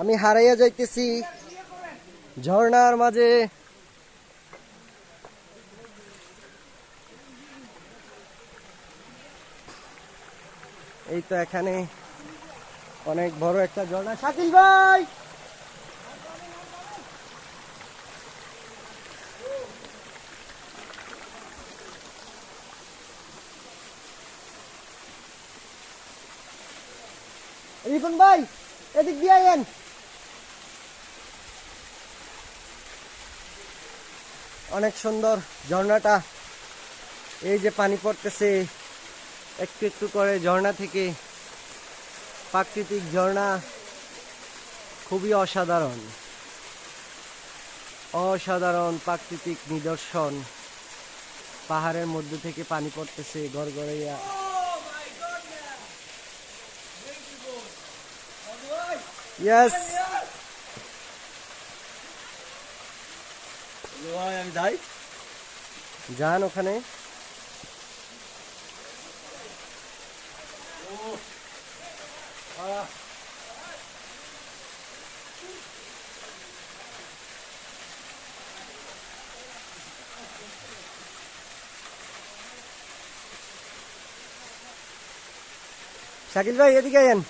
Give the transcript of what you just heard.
আমি হারাইয়া যাইতেছি। ঝর্ণার মাঝে। এই তো এখানে অনেক বড় একটা ঝর্ণা। শাকিল ভাই! রিপন ভাই, এদিক দিয়ে আইয়েন। অনেক সুন্দর ঝর্ণাটা। এই যে পানি পড়তেছে, একটু একটু করে ঝর্ণা থেকে। প্রাকৃতিক ঝর্ণা খুবই অসাধারণ। অসাধারণ প্রাকৃতিক নিদর্শন। পাহাড়ের মধ্যে থেকে পানি পড়তেছে, গড়গড়াইয়া। ইয়েস আমি যাই যান ওখানে। শাকিল ভাই এদিকে আইন